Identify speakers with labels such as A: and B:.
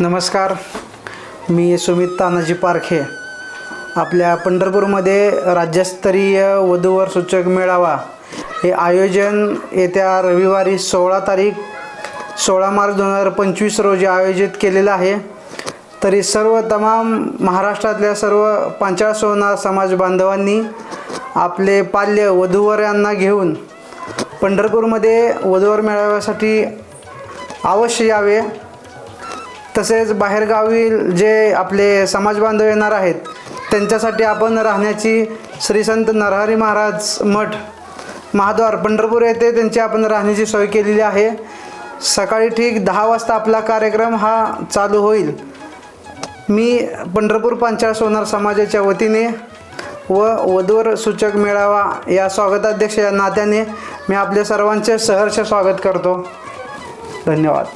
A: नमस्कार. मी सुमित तानाजी पारखे. आपल्या पंढरपूरमध्ये राज्यस्तरीय वधूवर सूचक मेळावा हे आयोजन येत्या रविवारी सोळा तारीख सोळा मार्च दोन हजार पंचवीस रोजी आयोजित केलेलं आहे. तरी सर्व तमाम महाराष्ट्रातल्या सर्व पांचाळ सोना समाज बांधवांनी आपले पाल्य वधूवर यांना घेऊन पंढरपूरमध्ये वधूवर मेळाव्यासाठी अवश्य यावे. तसेच बाहेरगावील जे आपले समाज बांधव येणार आहेत त्यांच्यासाठी आपण राहण्याची श्री संत नरहरी महाराज मठ महाद्वार पंढरपूर येथे त्यांची आपण राहण्याची सोय केलेली आहे. सकाळी ठीक दहा वाजता आपला कार्यक्रम हा चालू होईल. मी पंढरपूर पांचाळ सोनार समाजाच्या वतीने व वधूवर सूचक मेळावा या स्वागताध्यक्ष या नात्याने मी आपल्या सर्वांचे सहर्ष स्वागत करतो. धन्यवाद.